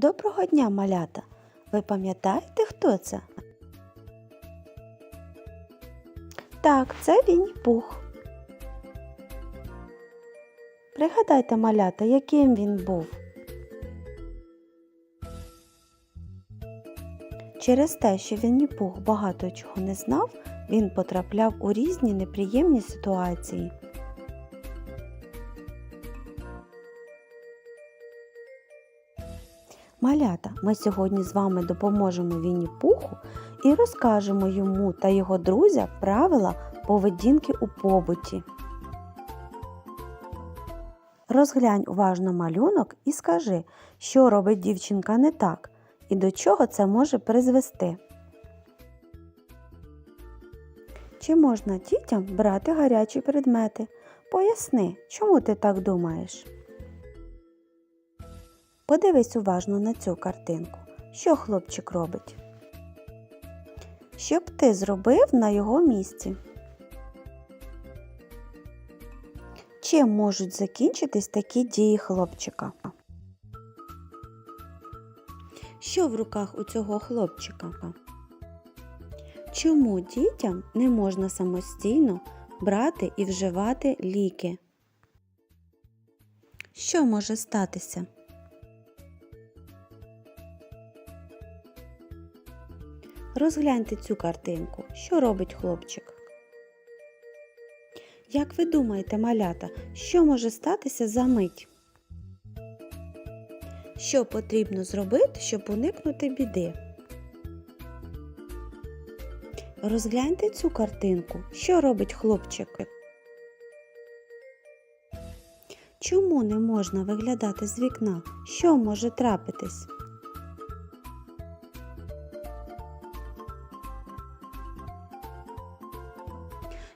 Доброго дня, малята! Ви пам'ятаєте, хто це? Так, це Вінні Пух. Пригадайте, малята, яким він був. Через те, що Вінні Пух багато чого не знав, він потрапляв у різні неприємні ситуації. Малята, ми сьогодні з вами допоможемо Вінні Пуху і розкажемо йому та його друзям правила поведінки у побуті. Розглянь уважно малюнок і скажи, що робить дівчинка не так і до чого це може призвести. Чи можна дітям брати гарячі предмети? Поясни, чому ти так думаєш? Подивись уважно на цю картинку. Що хлопчик робить? Що б ти зробив на його місці? Чим можуть закінчитись такі дії хлопчика? Що в руках у цього хлопчика? Чому дітям не можна самостійно брати і вживати ліки? Що може статися? Розгляньте цю картинку. Що робить хлопчик? Як ви думаєте, малята, що може статися за мить? Що потрібно зробити, щоб уникнути біди? Розгляньте цю картинку. Що робить хлопчик? Чому не можна виглядати з вікна? Що може трапитись?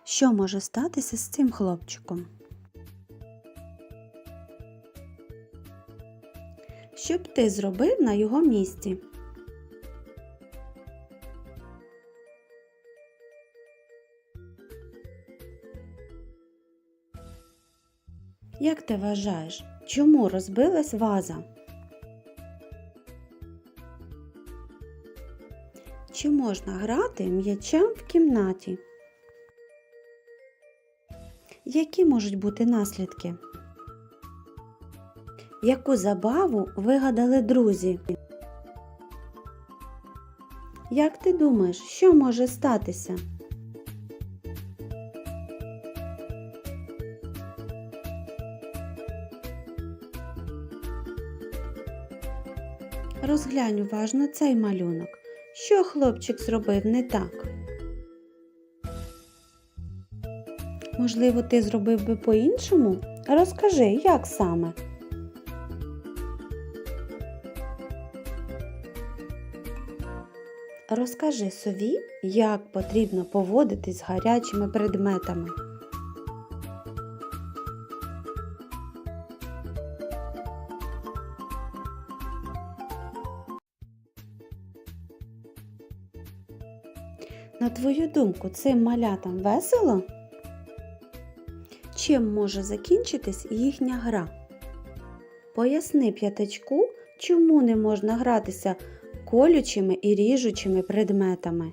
Що може статися з цим хлопчиком? Що б ти зробив на його місці? Як ти вважаєш, чому розбилась ваза? Чи можна грати м'ячем в кімнаті? Які можуть бути наслідки? Яку забаву вигадали друзі? Як ти думаєш, що може статися? Розглянь уважно цей малюнок. Що хлопчик зробив не так? Можливо, ти зробив би по-іншому? Розкажи, як саме? Розкажи сові, як потрібно поводитись з гарячими предметами. На твою думку, цим малятам весело? Чим може закінчитись їхня гра? Поясни п'ятачку, чому не можна гратися колючими і ріжучими предметами.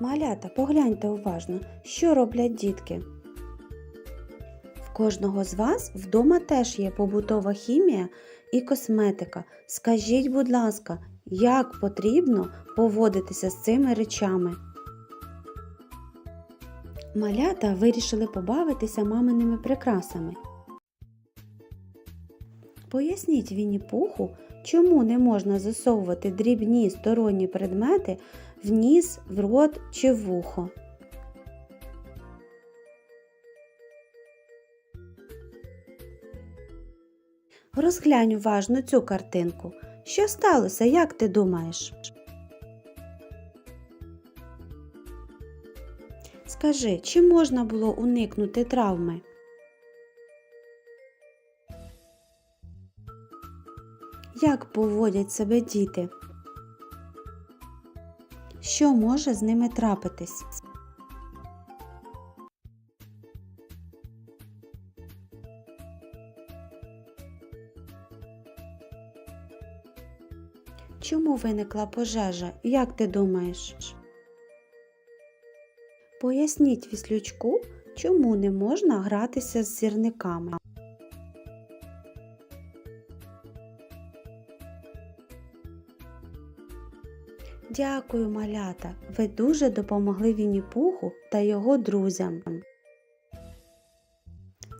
Малята, погляньте уважно, що роблять дітки. В кожного з вас вдома теж є побутова хімія і косметика. Скажіть, будь ласка, як потрібно поводитися з цими речами? Малята вирішили побавитися маминими прикрасами. Поясніть Вінні Пуху, чому не можна засовувати дрібні сторонні предмети в ніс, в рот чи в вухо. Розглянь уважно цю картинку. Що сталося, як ти думаєш? Скажи, чи можна було уникнути травми? Як поводять себе діти? Що може з ними трапитись? Чому виникла пожежа? Як ти думаєш? Поясніть віслючку, чому не можна гратися з сірниками. Дякую, малята. Ви дуже допомогли Вінні-Пуху та його друзям.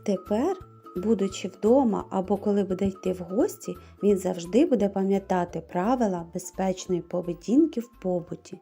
Тепер, будучи вдома або коли буде йти в гості, він завжди буде пам'ятати правила безпечної поведінки в побуті.